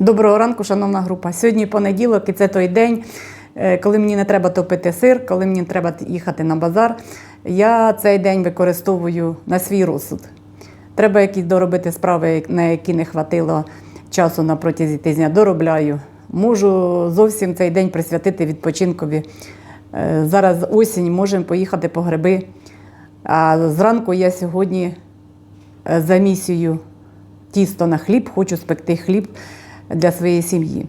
Доброго ранку, шановна група. Сьогодні понеділок, і це той день, е, коли мені не треба топити сир, коли мені треба їхати на базар. Я цей день використовую на свій розсуд. Треба якісь доробити справи, на які не хватило часу на протязі тижня. Доробляю. Можу зовсім цей день присвятити відпочинкові. Е, Зараз осінь, можемо поїхати по гриби. А зранку я сьогодні е, замісюю тісто на хліб, хочу спекти хліб для своєї сім'ї.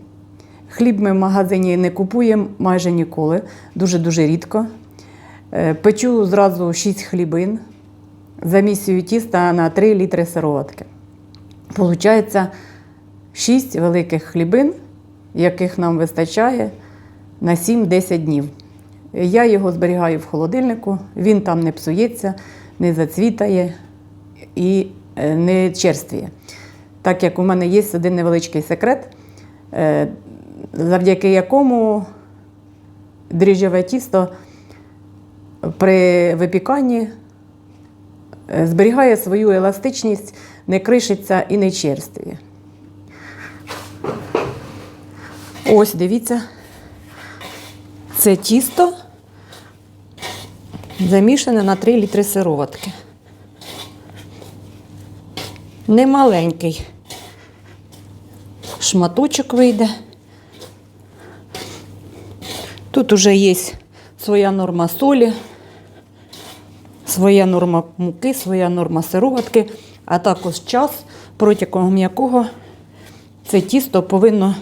Хліб ми в магазині не купуємо майже ніколи, дуже-дуже рідко. Е, Печу зразу 6 хлібин, замісюю тіста на 3 літри сироватки. Получається 6 великих хлібин, яких нам вистачає на 7-10 днів. Я його зберігаю в холодильнику, він там не псується, не зацвітає і е, не черствіє. Так як у мене є один невеличкий секрет, е, завдяки якому дріжджове тісто при випіканні е, зберігає свою еластичність, не кришиться і не черствіє. Ось дивіться, це тісто замішане на 3 літри сироватки. Немаленький шматочок вийде. Тут уже є своя норма солі, своя норма муки, своя норма сироватки, а також час, протягом якого це тісто повинно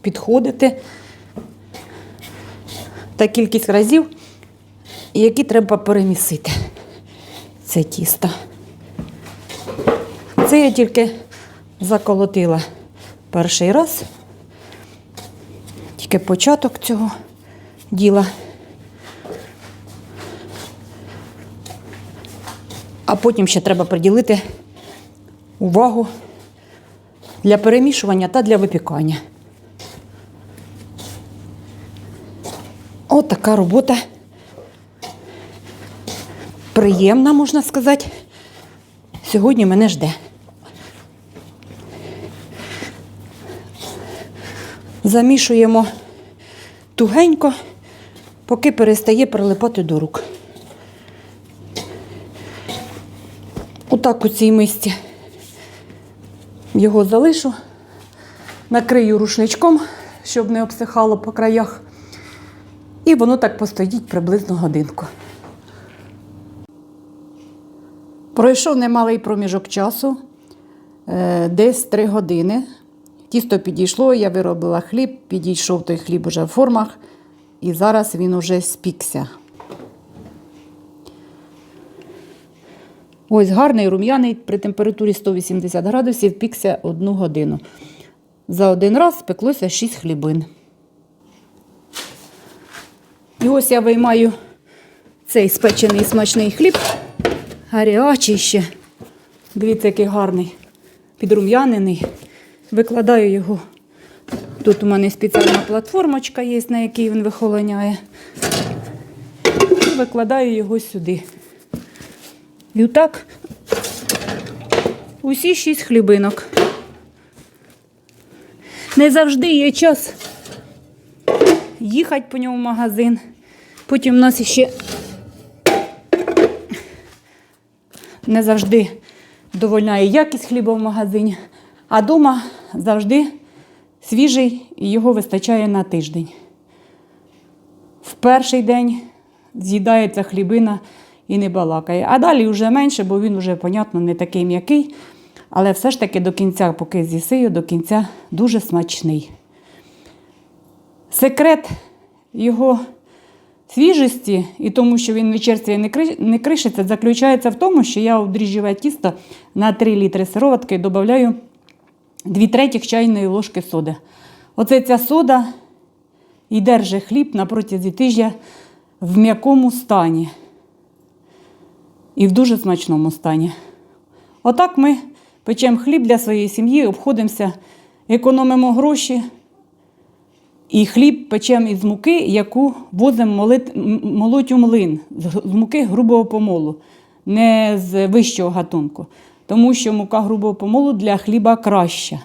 підходити та кількість разів, які треба перемісити це тісто. Це я тільки заколотила перший раз, тільки початок цього діла. А потім ще треба приділити увагу для перемішування та для випікання. От така робота. Приємна, можна сказати. Сьогодні мене жде. Замішуємо тугенько, поки перестає прилипати до рук. Отак у цій мисці його залишу, накрию рушничком, щоб не обсихало по краях. І воно так постоїть приблизно годинку. Пройшов немалий проміжок часу, е, десь три години. Тісто підійшло, я виробила хліб, підійшов той хліб уже в формах, і зараз він уже спікся. Ось гарний рум'яний при температурі 180 градусів пікся одну годину. За один раз спеклося 6 хлібин. І ось я виймаю цей спечений смачний хліб, гарячий ще. Дивіться, який гарний, підрум'янений. Викладаю його. Тут у мене спеціальна платформочка є, на якій він вихолоняє. І викладаю його сюди. І отак усі шість хлібинок. Не завжди є час їхати по ньому в магазин. Потім у нас ще не завжди довольняє якість хліба в магазині, а вдома завжди свіжий і його вистачає на тиждень. В перший день з'їдається хлібина і не балакає. А далі вже менше, бо він вже, понятно, не такий м'який. Але все ж таки до кінця, поки з'їсию, до кінця дуже смачний. Секрет його свіжості і тому, що він не черствіє, не кришиться, заключається в тому, що я у дріжджове тісто на 3 літри сироватки додаю 2 третіх чайної ложки соди. Оце ця сода і держить хліб на протязі тижня в м'якому стані і в дуже смачному стані. Отак ми печемо хліб для своєї сім'ї, обходимося, економимо гроші. І хліб печемо із муки, яку возимо молоть у млин, з муки грубого помолу, не з вищого гатунку. Тому що мука грубого помолу для хліба краща.